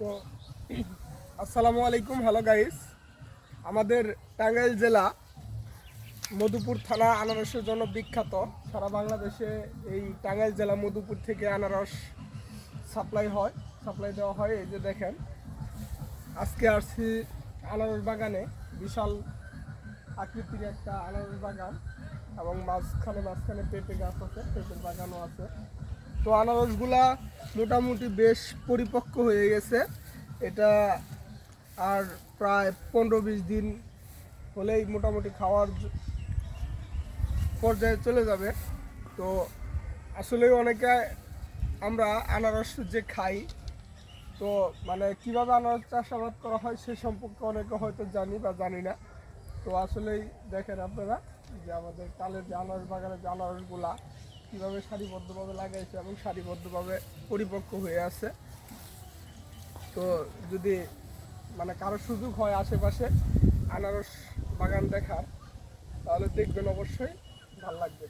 তো, আসসালামু আলাইকুম হ্যালো গাইস আমাদের টাঙ্গাইল জেলা, মধুপুর থানা আনারসের জন্য বিখ্যাত। সারা বাংলাদেশে এই টাঙ্গাইল জেলা মধুপুর থেকে আনারস সাপ্লাই হয় সাপ্লাই দেওয়া হয়, এই যে দেখেন। আজকে আসছি আনারস বাগানে, বিশাল আকৃতির একটা আনারস বাগান এবং মাঝখানে মাঝখানে পেঁপে গাছ আছে, পেঁপের বাগানও আছে। তো আনারসগুলা মোটামুটি বেশ পরিপক্ক হয়ে গেছে। এটা আর প্রায় পনেরো বিশ দিন হলেই মোটামুটি খাওয়ার পর্যায়ে চলে যাবে। তো আসলে অনেকে আমরা আনারস যে খাই, তো মানে কীভাবে আনারস চাষাবাদ করা হয় সে সম্পর্কে অনেকে হয়তো জানি বা জানি না। তো আসলেই দেখেন আপনারা যে আমাদের কালের যে আনারস, বাগানের যে আনারসগুলা কীভাবে সারিবদ্ধভাবে লাগাইছে এবং সারিবদ্ধভাবে পরিপক্ক হয়ে আছে। তো যদি মানে কারও সুযোগ হয় আশেপাশে আনারস বাগান দেখার, তাহলে দেখবেন অবশ্যই ভালো লাগবে।